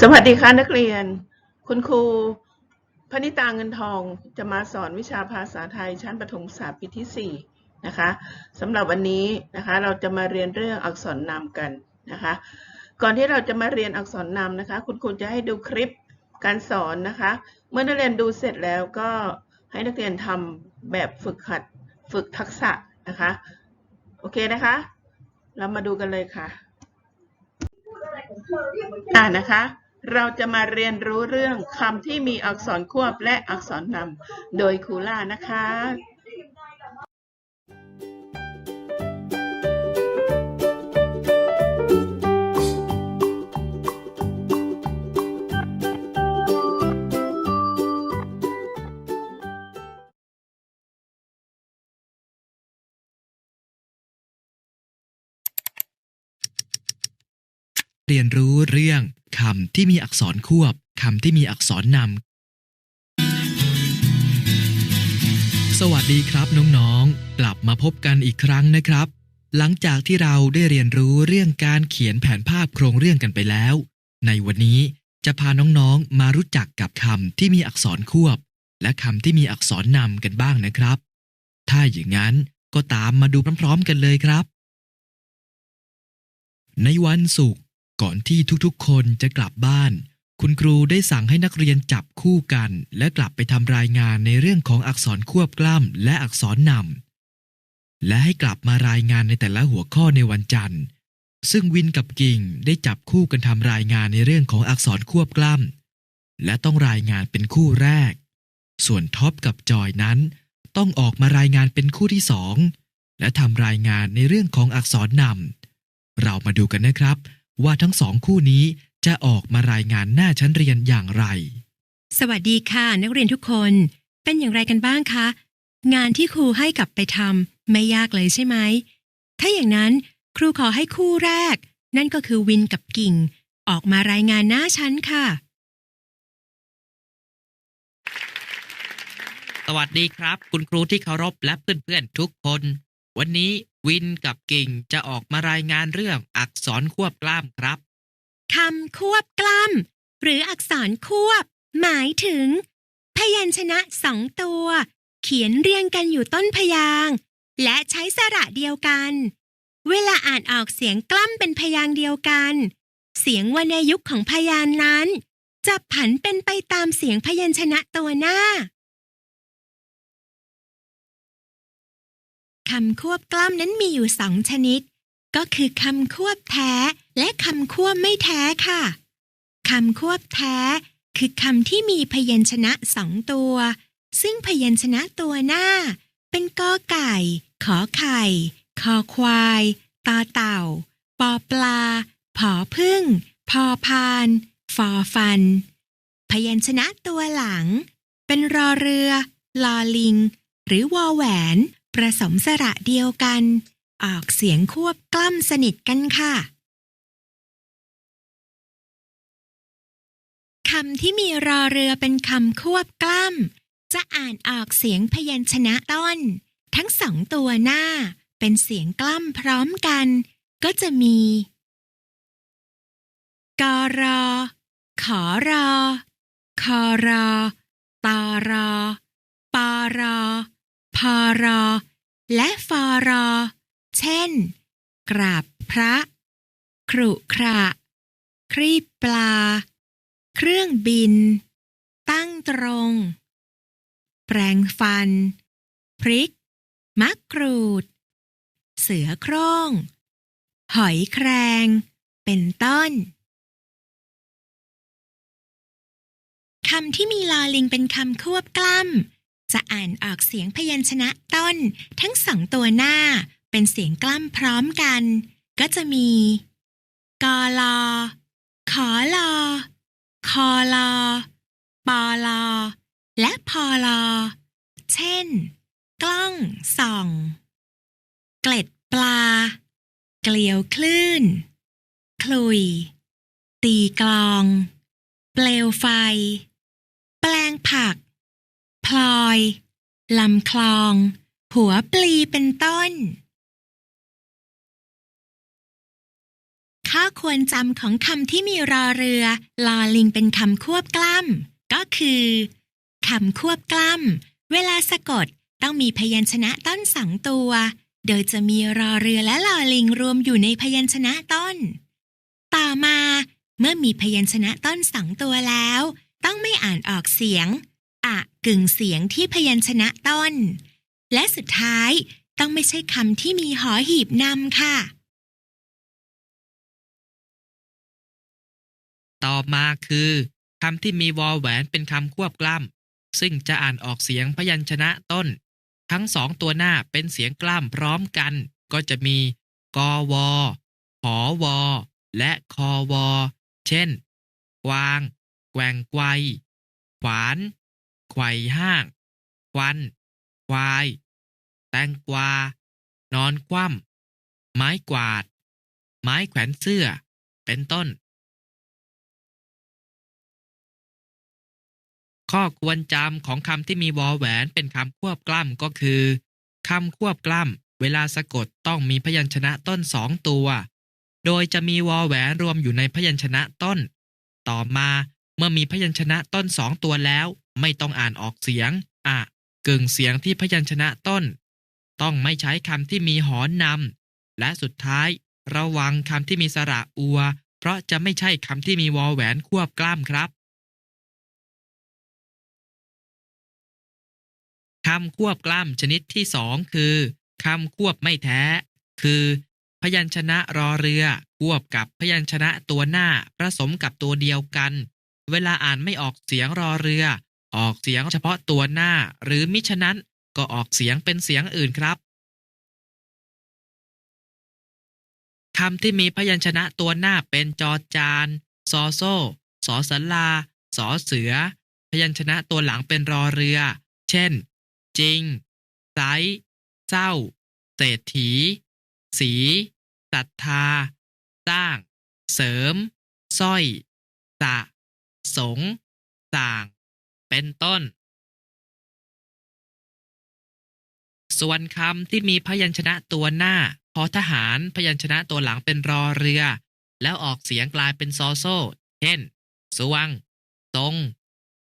สวัสดีค่ะนักเรียน คุณครูพนิตาเงินทองจะมาสอนวิชาภาษาไทยชั้นประถมศึกษาปีที่4นะคะสำหรับวันนี้นะคะเราจะมาเรียนเรื่องอักษรนำกันนะคะก่อนที่เราจะมาเรียนอักษรนำนะคะ คุณครูจะให้ดูคลิปการสอนนะคะ เมื่อนักเรียนดูเสร็จแล้วก็ให้นักเรียนทำแบบฝึกหัดฝึกทักษะนะคะโอเคนะคะ เรามาดูกันเลยค่ะอ่านะคะ เราจะมาเรียนรู้เรื่องคำที่มีอักษรควบและอักษรนำโดยครูล่านะคะ เรียนรู้เรื่อง คำที่มีอักษรควบคำที่มีอักษรนำ สวัสดีครับน้องๆ กลับมาพบกันอีกครั้งนะครับ หลังจากที่เราได้เรียนรู้เรื่องการเขียนแผนภาพโครงเรื่องกันไปแล้ว ในวันนี้จะพาน้องๆ มารู้จักกับคำที่มีอักษรควบ และคำที่มีอักษรนำกันบ้างนะครับ ถ้าอย่างนั้นก็ตามมาดูพร้อมๆ กันเลยครับ ในวันศุกร์ ก่อนที่ทุกๆ คนจะกลับบ้าน คุณครูได้สั่งให้นักเรียนจับคู่กัน และกลับไปทำรายงานในเรื่องของอักษรควบกล้ำและอักษรนำและให้กลับมารายงานในแต่ละหัวข้อในวันจันทร์ ซึ่งวินกับกิ่งได้จับคู่กันทำรายงานในเรื่องของอักษรควบกล้ำและต้องรายงานเป็นคู่แรก ส่วนท็อปกับจอยนั้น ต้องออกมารายงานเป็นคู่ที่สองและทำรายงานในเรื่องของอักษรนำเรามาดูกันนะครับ ว่าทั้งสองคู่นี้จะออกมารายงานหน้าชั้นเรียนอย่างไร สวัสดีค่ะ นักเรียนทุกคน เป็นอย่างไรกันบ้างคะ งานที่ครูให้กลับไปทำไม่ยากเลยใช่ไหม ถ้าอย่างนั้นครูขอให้คู่แรก นั่นก็คือวินกับกิ่ง ออกมารายงานหน้าชั้นค่ะ สวัสดีครับ คุณครูที่เคารพและเพื่อนๆทุกคน วันนี้วินกับกิ่งจะออกมารายงานเรื่องอักษรควบกล้ามครับคำควบกล้ำหรืออักษรควบ หมายถึง พยัญชนะสองตัว เขียนเรียงกันอยู่ต้นพยาง และใช้สระเดียวกัน เวลาอ่านออกเสียงกล้ำเป็นพยางเดียวกัน เสียงวรรณยุกต์ของพยานนั้น จะผันเป็นไปตามเสียงพยัญชนะตัวหน้า คำควบกล้ำนั้นมีอยู่สองชนิด ก็คือคำควบแท้ และคำควบไม่แท้ค่ะคำควบแท้ คือคำที่มีพยัญชนะสองตัว ซึ่งพยัญชนะตัวหน้า เป็นกอไก่ ขอไข่ คอควายตอเต่า ปอปลา ผอพึ่ง พอพาน ฟอฟัน พยัญชนะตัวหลัง เป็นรอเรือ ลอลิง หรือวอแหวน ประสมสระเดียวกัน ออกเสียงควบกล้ำสนิทกันค่ะคำที่มีรอเรือเป็นคำควบกล้ำจะอ่านออกเสียงพยัญชนะต้น ทั้งสองตัวหน้า เป็นเสียงกล้ำพร้อมกัน ก็จะมีกรอ ขอรอ คอรอตอรอปอรอ พอรอและฟอรอเช่น กราบพระ ครุขระครีบปลา เครื่องบิน ตั้งตรง แปรงฟัน พริกมะกรูด เสือโคร่ง หอยแครง เป็นต้นคำที่มีลอลิงเป็นคำควบกล้ำ จะอ่านออกเสียงพยัญชนะต้น ทั้งสองตัวหน้า เป็นเสียงกล้ำพร้อมกัน ก็จะมีกอลอขอลอคอลอปอลอและพอลอเช่น กล้องส่อง เกล็ดปลา เกลียวคลื่น คลุย ตีกลอง เปลวไฟ แปลงผัก พลอยลำคลอง หัวปลีเป็นต้น ข้อควรจำของคำที่มีรอเรือ ลอลิงเป็นคำควบกล้ำ ก็คือคำควบกล้ำ เวลาสะกดต้องมีพยัญชนะต้นสองตัว โดยจะมีรอเรือและลอลิงรวมอยู่ในพยัญชนะต้น ต่อมาเมื่อมีพยัญชนะต้นสองตัวแล้ว ต้องไม่อ่านออกเสียง กึ่งเสียงที่พยัญชนะต้น และสุดท้ายต้องไม่ใช่คำที่มีหอหีบนำค่ะ ต่อมาคือคำที่มีวอแหวนเป็นคำควบกล้ำซึ่งจะอ่านออกเสียงพยัญชนะต้น ทั้งสองตัวหน้าเป็นเสียงกล้ำพร้อมกัน ก็จะมีกอวหอวอ และคอวอ เช่น กวาง แกว่งไกว ขวาน ไขว่ห้าง ควัน ควาย แตงกวา นอนคว่ำไม้กวาด ไม้แขวนเสื้อ เป็นต้น ข้อควรจำของคำที่มีวอแหวนเป็นคำควบกล้ำก็คือคำควบกล้ำเวลาสะกดต้องมีพยัญชนะต้นสองตัว โดยจะมีวอแหวนรวมอยู่ในพยัญชนะต้น ต่อมาเมื่อมีพยัญชนะต้นสองตัวแล้ว ไม่ต้องอ่านออกเสียง อะกึ่งเสียงที่พยัญชนะต้น ต้องไม่ใช้คำที่มีหอนนำและสุดท้าย ระวังคำที่มีสระอัว เพราะจะไม่ใช่คำที่มีวอแหวนควบกล้ำครับคำควบกล้ำชนิดที่สองคือคำควบไม่แท้ คือ พยัญชนะรอเรือ ควบกับพยัญชนะตัวหน้าผสมกับตัวเดียวกัน เวลาอ่านไม่ออกเสียงรอเรือ ออกเสียงเฉพาะตัวหน้า หรือมิฉะนั้นก็ออกเสียงเป็นเสียงอื่นครับคำที่มีพยัญชนะตัวหน้าเป็นจอจานซอโซ่สอสลาสอเสือ พยัญชนะตัวหลังเป็นรอเรือ เช่น จริง ไซเศร้า เศรษฐี สีศรัทธา สร้าง เสริม สร้อย สะ สงส่าง เป็นต้น ส่วนคำที่มีพยัญชนะตัวหน้าพอทหารพยัญชนะตัวหลังเป็นรอเรือ แล้วออกเสียงกลายเป็นซอโซ่เช่นสวงทรง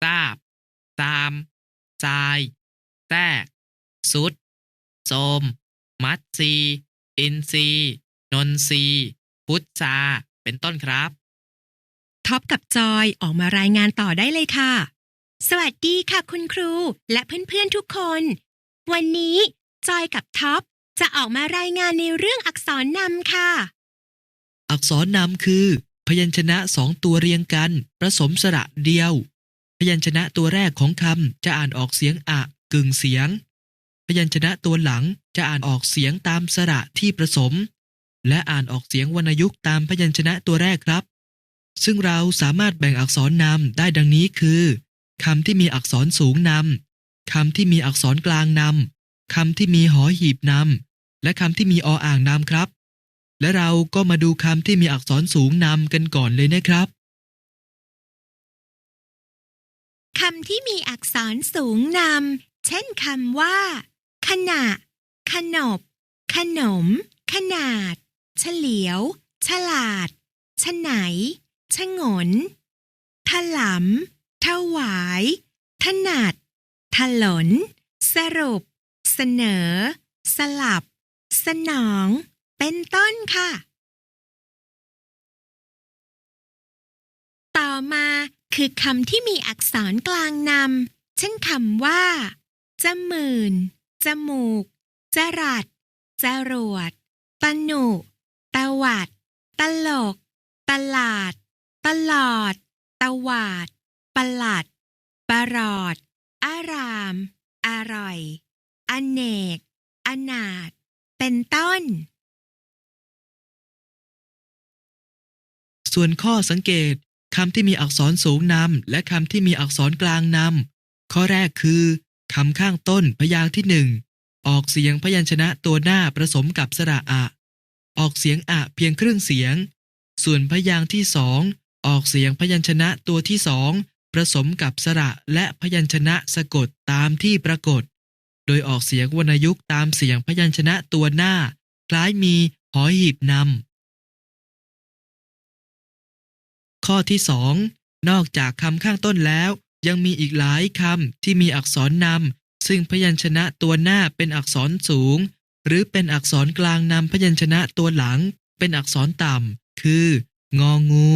ทราบตามทรายแทรกสุดโสม มัดซี อินซี นนซี พุทธาเป็นต้นครับ ท็อปกับจอยออกมารายงานต่อได้เลยค่ะ สวัสดีค่ะคุณครูและเพื่อนๆทุกคน วันนี้จอยกับท็อปจะออกมารายงานในเรื่องอักษรนำค่ะ อักษรนำคือ พยัญชนะสองตัวเรียงกันผสมสระเดียว พยัญชนะตัวแรกของคำจะอ่านออกเสียงอะกึ่งเสียง พยัญชนะตัวหลังจะอ่านออกเสียงตามสระที่ผสม และอ่านออกเสียงวรรณยุกต์ตามพยัญชนะตัวแรกครับ ซึ่งเราสามารถแบ่งอักษรนำได้ดังนี้คือ คำที่มีอักษรสูงนำคำที่มีอักษรกลางนำคำที่มีหอหีบนำและคำที่มีออ่างนำครับ และเราก็มาดูคำที่มีอักษรสูงนำกันก่อนเลยนะครับคำที่มีอักษรสูงนำเช่นคำว่า ขณะ ขนบ ขนม ขนาด เฉลียว ฉลาด ฉไหน ฉงนถลำ วาย ถนัด ถลน สรุป เสนอ สลับ สนอง เป็นต้นค่ะ ต่อมาคือคำที่มีอักษรกลางนำเช่นคำว่า จมื่น จมูก จรัดจรวด ตนุ ตวัด ตลก ตลาด ตลอด ตวาด ประหลัด ประหลอด อาราม อร่อย อเนก อนาถ เป็นต้น ส่วนข้อสังเกตคำที่มีอักษรสูงนำและคำที่มีอักษรกลางนำข้อแรกคือคำข้างต้นพยางค์ที่หนึ่งออกเสียงพยัญชนะตัวหน้าผสมกับสระอะ ออกเสียงอะเพียงครึ่งเสียง ส่วนพยางค์ที่สองออกเสียงพยัญชนะตัวที่สอง ผสมกับสระและพยัญชนะสะกดตามที่ปรากฏ โดยออกเสียงวรรณยุกต์ตามเสียงพยัญชนะตัวหน้า คล้ายมีหอหีบนำ ข้อที่สองนอกจากคำข้างต้นแล้ว ยังมีอีกหลายคำที่มีอักษรนำซึ่งพยัญชนะตัวหน้าเป็นอักษรสูง หรือเป็นอักษรกลางนำพยัญชนะตัวหลัง เป็นอักษรต่ำ คือ งองู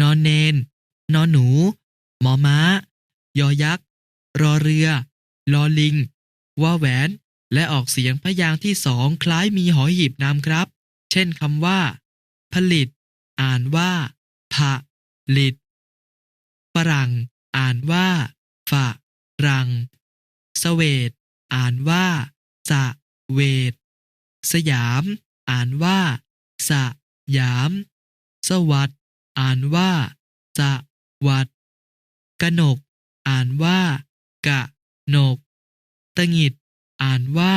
นอนเนน นอนหนู มอม้า ยอยักษ์ รอเรือ ลอลิงวอแหวน และออกเสียงพยางค์ที่สองคล้ายมีหอหีบนำครับ เช่นคำว่า ผลิต อ่านว่าผะลิดฝรั่ง อ่านว่าฝะรัง สเวดอ่านว่า สะเวดสยาม อ่านว่า สะยาม สวัสดอ่านว่าสะวัสด กนก อ่านว่า กะนก ตะหงิด อ่านว่า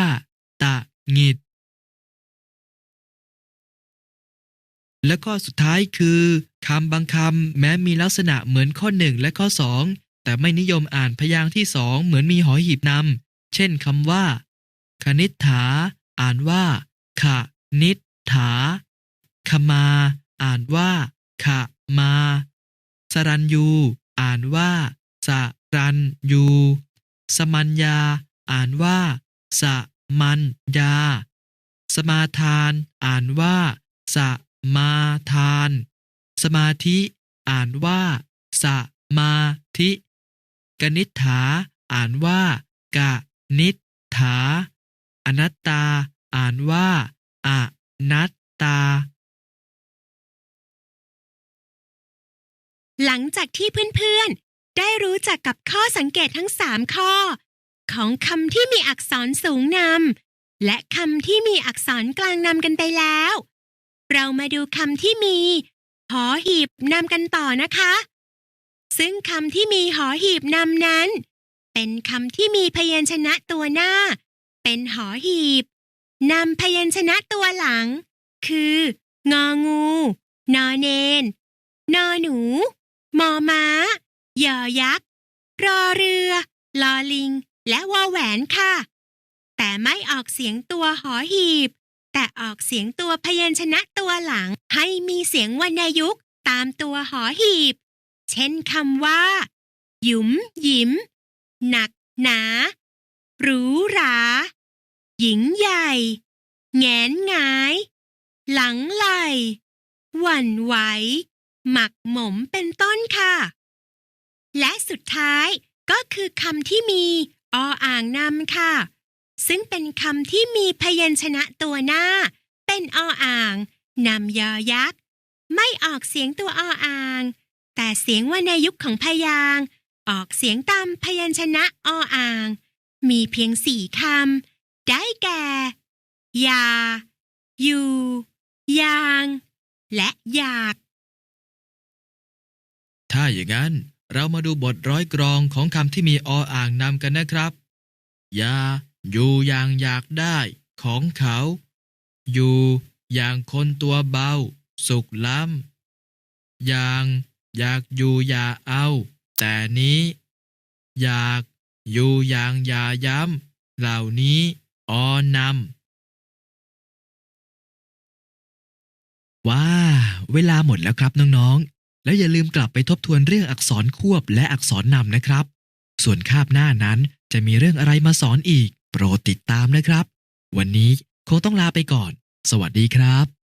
ตะหงิด และข้อสุดท้ายคือคำบางคำแม้มีลักษณะเหมือนข้อหนึ่งและข้อสองแต่ไม่นิยมอ่านพยางค์ที่สองเหมือนมีหอหีบนำเช่นคำว่า คณิษฐา อ่านว่าขะนิษฐาขมา อ่านว่าขะมา สรัญยู อ่านว่าสรัญยูสมัญญา อ่านว่าสมัญญา สมาทาน อ่านว่าสมาทาน สมาธิ อ่านว่าสมาธิกนิษฐา อ่านว่ากะนิษฐา อนัตตา อ่านว่าอนัตตา หลังจากที่เพื่อนๆ ได้รู้จักกับข้อสังเกตทั้ง3ข้อ ของคำที่มีอักษรสูงนำและคำที่มีอักษรกลางนำกันไปแล้ว เรามาดูคำที่มีหอหีบนำกันต่อนะคะ ซึ่งคำที่มีหอหีบนำนั้น เป็นคำที่มีพยัญชนะตัวหน้า เป็นหอหีบนำพยัญชนะตัวหลัง คือ งองู นอเนน นอหนู มอม้า ยอยักษ์ รอเรือ ลอลิง และวอแหวนค่ะ แต่ไม่ออกเสียงตัวหอหีบ แต่ออกเสียงตัวพยัญชนะตัวหลังให้มีเสียงวรรณยุกต์ตามตัวหอหีบ เช่นคำว่า หยุม หยิม หนัก หนาหรูหรา หญิงใหญ่ แงนงาย หลังไหลหวั่นไหว หมักหมมเป็นต้นค่ะ และสุดท้ายก็คือคำที่มีออ่างนำค่ะ ซึ่งเป็นคำที่มีพยัญชนะตัวหน้า เป็นออ่างนำยอยักษ์ ไม่ออกเสียงตัวออ่าง แต่เสียงวรรณยุกต์ของพยางออกเสียงตามพยัญชนะออ่าง มีเพียงสี่คำ ได้แก่ ยา อยู่ ยาง และอยาก ถ้าอย่างนั้นเรามาดูบทร้อยกรองของคำที่มีออ่างนำกันนะครับยาอยู่อย่างอยากได้ของเขา อยู่อย่างคนตัวเบา สุขล้ำอย่างอยากอยู่อย่าเอา แต่นี้ อยากอยู่อย่างอย่าย้ำเหล่านี้ออนำว้า เวลาหมดแล้วครับน้องๆ แล้วอย่าลืมกลับไปทบทวนเรื่องอักษรควบและอักษรนำนะครับ ส่วนคาบหน้านั้นจะมีเรื่องอะไรมาสอนอีก โปรดติดตามนะครับ วันนี้คงต้องลาไปก่อน สวัสดีครับ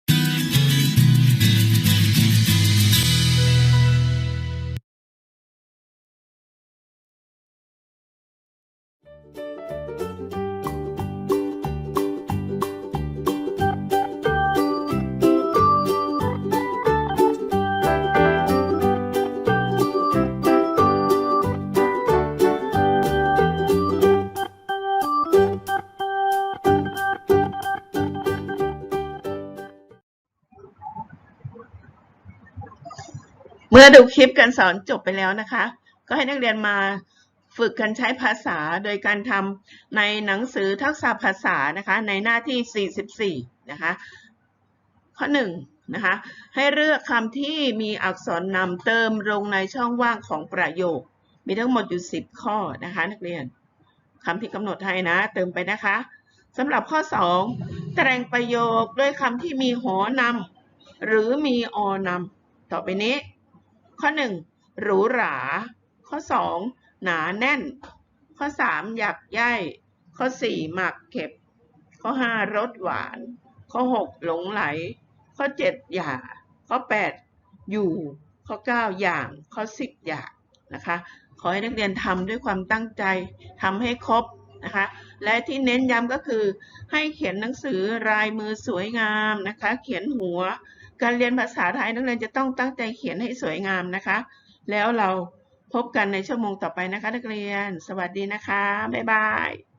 มื่อดูคลิปการสอนจบไปแล้วนะคะ ก็ให้นักเรียนมาฝึกกันใช้ภาษาโดยการทำในหนังสือทักษะภาษานะคะ ในหน้าที่ 44 นะคะ ข้อ 1 นะคะ ให้เลือกคำที่มีอักษรนำเติมลงในช่องว่างของประโยค มีทั้งหมดอยู่ 10 ข้อนะคะ นักเรียนคำที่กำหนดให้นะ เติมไปนะคะสำหรับข้อ 2 แต่งประโยคด้วยคำที่มีหอนำหรือมีอนำต่อไปนี้ ข้อหนึ่งหรูหรา ข้อสองหนาแน่น ข้อสามหยักใยข้อสี่หมักเก็บ ข้อห้ารสหวาน ข้อหกหลงไหล ข้อเจ็ดหย่า ข้อแปดอยู่ ข้อเก้าอย่าง ข้อสิบอยากนะคะ ขอให้นักเรียนทำด้วยความตั้งใจทำให้ครบนะคะ และที่เน้นย้ำก็คือให้เขียนหนังสือลายมือสวยงามนะคะ เขียนหัว การเรียนภาษาไทยนักเรียนจะต้องตั้งใจเขียนให้สวยงามนะคะ แล้วเราพบกันในชั่วโมงต่อไปนะคะ นักเรียน สวัสดีนะคะ บ๊ายบาย